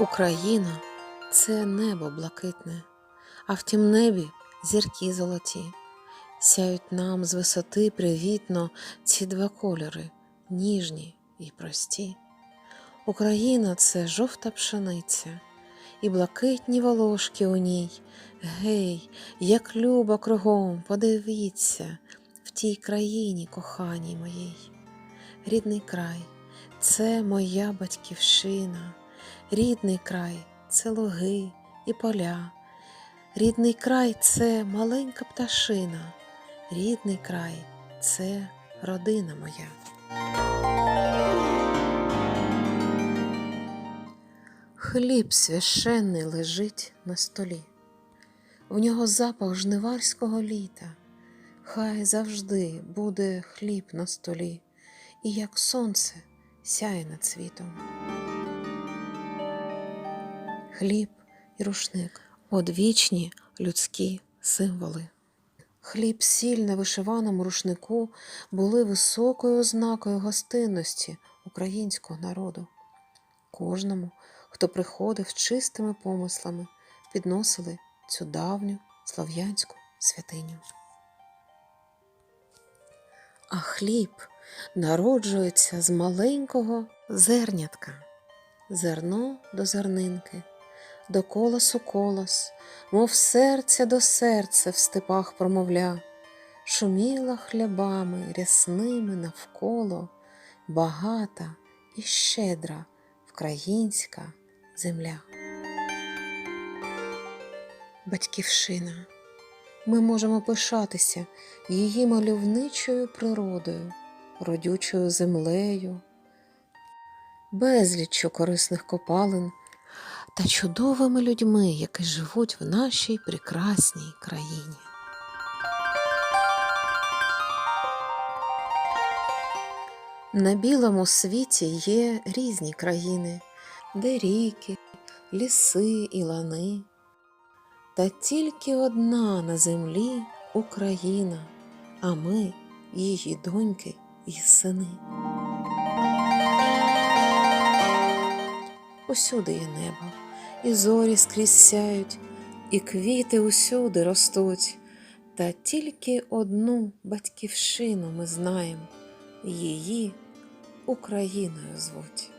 Україна це небо блакитне, а в тім небі зірки золоті. Сяють нам з висоти привітно ці два кольори ніжні і прості. Україна це жовта пшениця, і блакитні волошки у ній. Гей, як любо кругом, подивіться в тій країні коханій моїй. Рідний край це моя батьківщина, рідний край це луги і поля. Рідний край це маленька пташина, рідний край це родина моя. Хліб священний лежить на столі, в нього запах жниварського літа. Хай завжди буде хліб на столі, і як сонце сяє над світом. Хліб і рушник одвічні людські символи. Хліб, сіль на вишиваному рушнику були високою ознакою гостинності українського народу. Кожному, хто приходив чистими помислами, підносили цю давню слов'янську святиню. А хліб народжується з маленького зернятка, зерно до зернинки, до колосу колос, мов серця до серця в степах промовля, шуміла хлябами рясними навколо, багата і щедра вкраїнська земля. Батьківщина. Ми можемо пишатися її мальовничою природою, родючою землею, безліччю корисних копалин та чудовими людьми, які живуть в нашій прекрасній країні. На білому світі є різні країни, де ріки, ліси і лани. Та тільки одна на землі Україна, а ми її доньки і сини. Усюди є небо, і зорі скрізь сяють, і квіти усюди ростуть. Та тільки одну батьківщину ми знаємо, її Україною звуть.